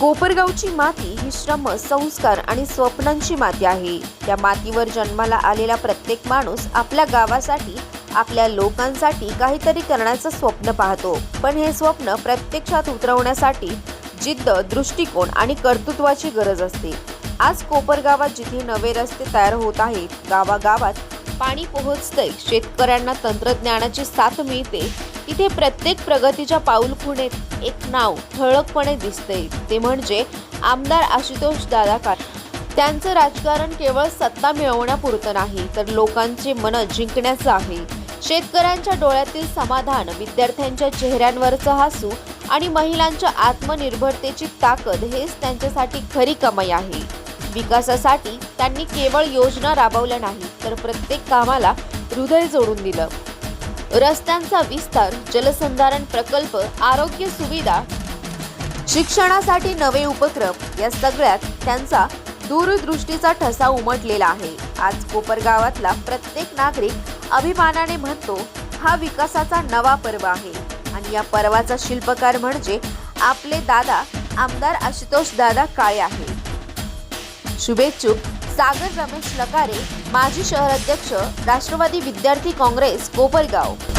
कोपरगावची माती ही श्रम संस्कार आणि स्वप्नांची माती आहे. त्या मातीवर जन्माला आलेला प्रत्येक माणूस आपल्या गावासाठी आपल्या लोकांसाठी काहीतरी करण्याचं स्वप्न पाहतो. पण हे स्वप्न प्रत्यक्षात उतरवण्यासाठी जिद्द दृष्टिकोन आणि कर्तृत्वाची गरज असते. आज कोपरगावात जिथे नवे रस्ते तयार होत आहेत गावागावात पाणी पोहोचतंय. शेतकऱ्यांना तंत्रज्ञानाची साथ मिळते. तिथे प्रत्येक प्रगतीच्या पाऊल खुणेत एक नाव ठळकपणे दिसतंय. ते म्हणजे आमदार आशुतोष दादा त्यांचं राजकारण केवळ सत्ता मिळवण्यापुरतं नाही तर लोकांचे मन जिंकण्याचं आहे. शेतकऱ्यांच्या डोळ्यातील समाधान विद्यार्थ्यांच्या चेहऱ्यांवरचं हसू आणि महिलांच्या आत्मनिर्भरतेची ताकद हेच त्यांच्यासाठी खरी कमाई आहे. विकासासाठी त्यांनी केवळ योजना राबवल्या नाही तर प्रत्येक कामाला हृदय जोडून दिलं. रस्त्यांचा विस्तार जलसंधारण प्रकल्प आरोग्य सुविधा शिक्षणासाठी नवे उपक्रम या सगळ्यात त्यांचा दूरदृष्टीचा ठसा उमटलेला आहे. आज कोपरगावातला प्रत्येक नागरिक अभिमानाने म्हणतो हा विकासाचा नवा पर्व आहे. आणि या पर्वाचा शिल्पकार म्हणजे आपले दादा आमदार आशुतोष दादा काळे आहे शुभेच्छुक सागर रमेश लकारे माजी शहराध्यक्ष राष्ट्रवादी विद्यार्थी काँग्रेस कोपरगाव